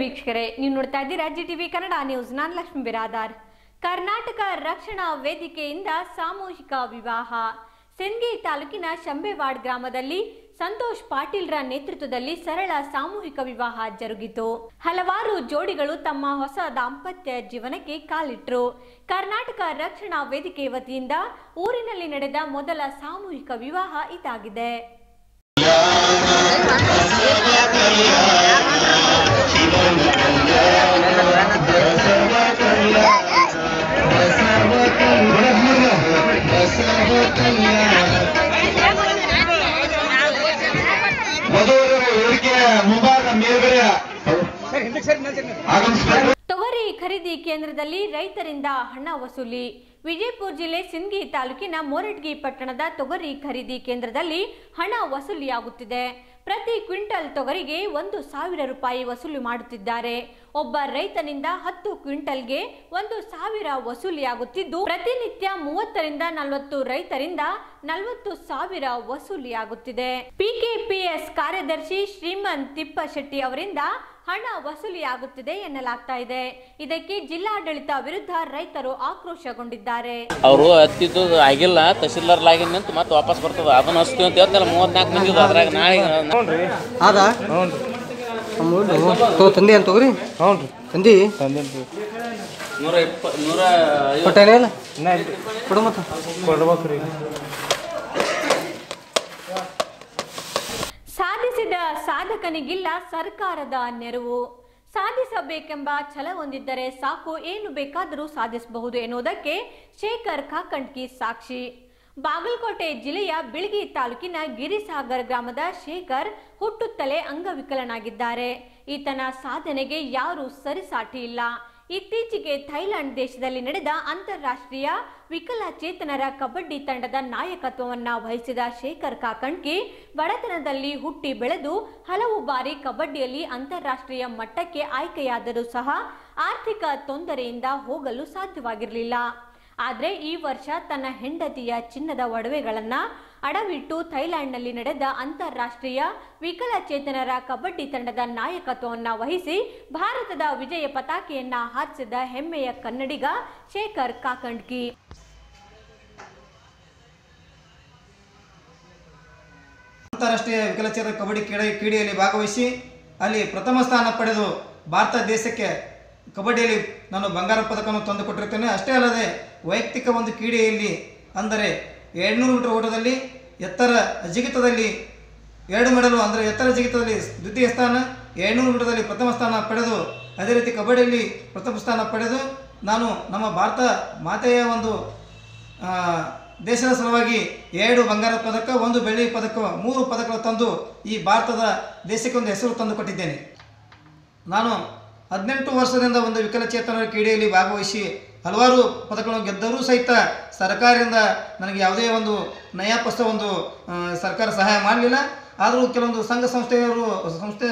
ವೀಕ್ಷಕರೇ, ನೀವು ನೋಡ್ತಾ ಇದ್ದೀರಾ ಜಿ ಟಿವಿ ಕನ್ನಡ ನ್ಯೂಸ್. ನಾನು ಲಕ್ಷ್ಮೀ ಬಿರಾದಾರ್. ಕರ್ನಾಟಕ ರಕ್ಷಣಾ ವೇದಿಕೆಯಿಂದ ಸಾಮೂಹಿಕ ವಿವಾಹ. ಸಿಂದಗಿ ತಾಲೂಕಿನ ಶಂಬೆವಾಡ್ ಗ್ರಾಮದಲ್ಲಿ ಸಂತೋಷ್ ಪಾಟೀಲ್ರ ನೇತೃತ್ವದಲ್ಲಿ ಸರಳ ಸಾಮೂಹಿಕ ವಿವಾಹ ಜರುಗಿತು. ಹಲವಾರು ಜೋಡಿಗಳು ತಮ್ಮ ಹೊಸ ದಾಂಪತ್ಯ ಜೀವನಕ್ಕೆ ಕಾಲಿಟ್ರು. ಕರ್ನಾಟಕ ರಕ್ಷಣಾ ವೇದಿಕೆ ವತಿಯಿಂದ ಊರಿನಲ್ಲಿ ನಡೆದ ಮೊದಲ ಸಾಮೂಹಿಕ ವಿವಾಹ ಇದಾಗಿದೆ. ತೊಗರಿ ಖರೀದಿ ಕೇಂದ್ರದಲ್ಲಿ ರೈತರಿಂದ ಹಣ ವಸೂಲಿ. ವಿಜಯಪುರ ಜಿಲ್ಲೆ ಸಿಂದಗಿ ತಾಲೂಕಿನ ಮೋರಡ್ಗಿ ಪಟ್ಟಣದ ತೊಗರಿ ಖರೀದಿ ಕೇಂದ್ರದಲ್ಲಿ ಹಣ ವಸೂಲಿಯಾಗುತ್ತಿದೆ. ಪ್ರತಿ ಕ್ವಿಂಟಲ್ ತೊಗರಿಗೆ ಒಂದು ಸಾವಿರ ರೂಪಾಯಿ ವಸೂಲಿ ಮಾಡುತ್ತಿದ್ದಾರೆ. ಒಬ್ಬ ರೈತನಿಂದ ಹತ್ತು ಕ್ವಿಂಟಲ್ಗೆ ಒಂದು ಸಾವಿರ ವಸೂಲಿಯಾಗುತ್ತಿದ್ದು ಪ್ರತಿನಿತ್ಯ ಮೂವತ್ತರಿಂದ ನಲವತ್ತು ರೈತರಿಂದ ನಲವತ್ತು ಸಾವಿರ ವಸೂಲಿಯಾಗುತ್ತಿದೆ. ಪಿಕೆಪಿಎಸ್ ಕಾರ್ಯದರ್ಶಿ ಶ್ರೀಮಂತ್ ತಿಪ್ಪಶೆಟ್ಟಿ ಅವರಿಂದ ಹಣ ವಸೂಲಿಯಾಗುತ್ತಿದೆ ಎನ್ನಲಾಗ್ತಾ ಇದೆ. ಇದಕ್ಕೆ ಜಿಲ್ಲಾಡಳಿತ ವಿರುದ್ಧ ರೈತರು ಆಕ್ರೋಶಗೊಂಡಿದ್ದಾರೆ. ಅವರು ಹತ್ತಿದ್ದು ಆಗಿಲ್ಲ ತಹಶೀಲ್ದಾರ್ ಲಾಗಿನ್ ನಿಂತು ಮತ್ತೆ ವಾಪಸ್ ಬರ್ತದ. ಅದನ್ನ ಹಸ್ತು ಅಂತ ಹೇಳ್ತಾರೆ ಮೂವತ್ನಾಲ್ಕು ಮಂದಿ ಅದ್ರಾಗ ನಾಳೆ ತೋ ತಂದಿ ಅಂತ ತಗೋರಿ? ಹ್ಞೂ ರೀ ತಂದಿ? ತಂದೇನು ನೂರ ಇಪ್ಪ ನೂರ ಕೊಟ್ಟೇನೇ ಇಲ್ಲ? ಕೊಡು ಮತ್ತೆ. ಕೊಡ್ಬೇಕು ರೀ ಸಾಧಿಸಿದ ಸಾಧಕನಿಗಿಲ್ಲ ಸರ್ಕಾರದ ನೆರವು. ಸಾಧಿಸಬೇಕೆಂಬ ಛಲ ಹೊಂದಿದ್ದರೆ ಸಾಕು ಏನು ಬೇಕಾದರೂ ಸಾಧಿಸಬಹುದು ಎನ್ನುವುದಕ್ಕೆ ಶೇಖರ್ ಕಾಕಂಡ್ಕಿ ಸಾಕ್ಷಿ. ಬಾಗಲಕೋಟೆ ಜಿಲ್ಲೆಯ ಬಿಳಗಿ ತಾಲೂಕಿನ ಗಿರಿಸಾಗರ್ ಗ್ರಾಮದ ಶೇಖರ್ ಹುಟ್ಟುತ್ತಲೇ ಅಂಗವಿಕಲನಾಗಿದ್ದಾರೆ. ಈತನ ಸಾಧನೆಗೆ ಯಾರೂ ಸರಿಸಾಟಿ ಇಲ್ಲ. ಇತ್ತೀಚೆಗೆ ಥೈಲ್ಯಾಂಡ್ ದೇಶದಲ್ಲಿ ನಡೆದ ಅಂತಾರಾಷ್ಟ್ರೀಯ ವಿಕಲಚೇತನರ ಕಬಡ್ಡಿ ತಂಡದ ನಾಯಕತ್ವವನ್ನ ವಹಿಸಿದ ಶೇಖರ್ ಕಾಕಣ್ಕಿ ಬಡತನದಲ್ಲಿ ಹುಟ್ಟಿ ಬೆಳೆದು ಹಲವು ಬಾರಿ ಕಬಡ್ಡಿಯಲ್ಲಿ ಅಂತಾರಾಷ್ಟ್ರೀಯ ಮಟ್ಟಕ್ಕೆ ಆಯ್ಕೆಯಾದರೂ ಸಹ ಆರ್ಥಿಕ ತೊಂದರೆಯಿಂದ ಹೋಗಲು ಸಾಧ್ಯವಾಗಿರಲಿಲ್ಲ. ಆದರೆ ಈ ವರ್ಷ ತನ್ನ ಹೆಂಡತಿಯ ಚಿನ್ನದ ಒಡವೆಗಳನ್ನು ಅಡವಿಟ್ಟು ಥೈಲ್ಯಾಂಡ್ನಲ್ಲಿ ನಡೆದ ಅಂತಾರಾಷ್ಟ್ರೀಯ ವಿಕಲಚೇತನರ ಕಬಡ್ಡಿ ತಂಡದ ನಾಯಕತ್ವವನ್ನು ವಹಿಸಿ ಭಾರತದ ವಿಜಯ ಪತಾಕೆಯನ್ನ ಹಾರಿಸಿದ ಹೆಮ್ಮೆಯ ಕನ್ನಡಿಗ ಶೇಖರ್ ಕಾಕಂಡ್ಕಿ ಅಂತಾರಾಷ್ಟ್ರೀಯ ವಿಕಲಚೇತನ ಕಬಡ್ಡಿ ಕ್ರೀಡೆ ಕ್ರೀಡೆಯಲ್ಲಿ ಭಾಗವಹಿಸಿ ಅಲ್ಲಿ ಪ್ರಥಮ ಸ್ಥಾನ ಪಡೆದು ಭಾರತ ದೇಶಕ್ಕೆ ಕಬಡ್ಡಿಯಲ್ಲಿ ನಾನು ಬಂಗಾರ ಪದಕವನ್ನು ತಂದುಕೊಟ್ಟಿರ್ತೇನೆ ಅಷ್ಟೇ ಅಲ್ಲದೆ ವೈಯಕ್ತಿಕ ಒಂದು ಕ್ರೀಡೆಯಲ್ಲಿ ಅಂದರೆ ಎರಡುನೂರು ಮೀಟರ್ ಓಟದಲ್ಲಿ ಎತ್ತರ ಜಿಗಿತದಲ್ಲಿ ಎರಡು ಮೆಡಲು ಅಂದರೆ ಎತ್ತರ ಜಿಗಿತದಲ್ಲಿ ದ್ವಿತೀಯ ಸ್ಥಾನ, ಎರಡುನೂರು ಮೀಟರ್ದಲ್ಲಿ ಪ್ರಥಮ ಸ್ಥಾನ ಪಡೆದು, ಅದೇ ರೀತಿ ಕಬಡ್ಡಿಯಲ್ಲಿ ಪ್ರಥಮ ಸ್ಥಾನ ಪಡೆದು ನಾನು ನಮ್ಮ ಭಾರತ ಮಾತೆಯ ಒಂದು ದೇಶದ ಸಲುವಾಗಿ ಎರಡು ಬಂಗಾರ ಪದಕ, ಒಂದು ಬೆಳ್ಳಿ ಪದಕ, ಮೂರು ಪದಕಗಳು ತಂದು ಈ ಭಾರತದ ದೇಶಕ್ಕೆ ಒಂದು ಹೆಸರು ತಂದು ಕೊಟ್ಟಿದ್ದೇನೆ ನಾನು ಹದಿನೆಂಟು ವರ್ಷದಿಂದ ಒಂದು ವಿಕಲಚೇತನರ ಕ್ರೀಡೆಯಲ್ಲಿ ಭಾಗವಹಿಸಿ ಹಲವಾರು ಪದಕಗಳನ್ನು ಗೆದ್ದರೂ ಸಹಿತ ಸರ್ಕಾರದಿಂದ ನನಗೆ ಯಾವುದೇ ಒಂದು ನಯಾಪಸ ಒಂದು ಸರ್ಕಾರ ಸಹಾಯ ಮಾಡಲಿಲ್ಲ. ಆದರೂ ಕೆಲವೊಂದು ಸಂಘ ಸಂಸ್ಥೆಯವರು, ಸಂಸ್ಥೆ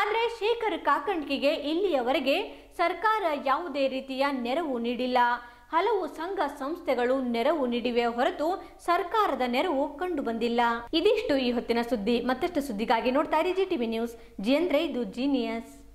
ಆದರೆ ಶೇಖರ್ ಕಾಕಂಡ್ಕಿಗೆ ಇಲ್ಲಿಯವರೆಗೆ ಸರ್ಕಾರ ಯಾವುದೇ ರೀತಿಯ ನೆರವು ನೀಡಿಲ್ಲ. ಹಲವು ಸಂಘ ಸಂಸ್ಥೆಗಳು ನೆರವು ನೀಡಿವೆ ಹೊರತು ಸರ್ಕಾರದ ನೆರವು ಕಂಡು ಬಂದಿಲ್ಲ ಇದಿಷ್ಟು ಈ ಹೊತ್ತಿನ ಸುದ್ದಿ. ಮತ್ತಷ್ಟು ಸುದ್ದಿಗಾಗಿ ನೋಡ್ತಾ ಇರಿ ಜಿ ಟಿವಿ ನ್ಯೂಸ್. ಜಿ ಅಂದ್ರೆ ಇದು ಜೀನಿಯಸ್.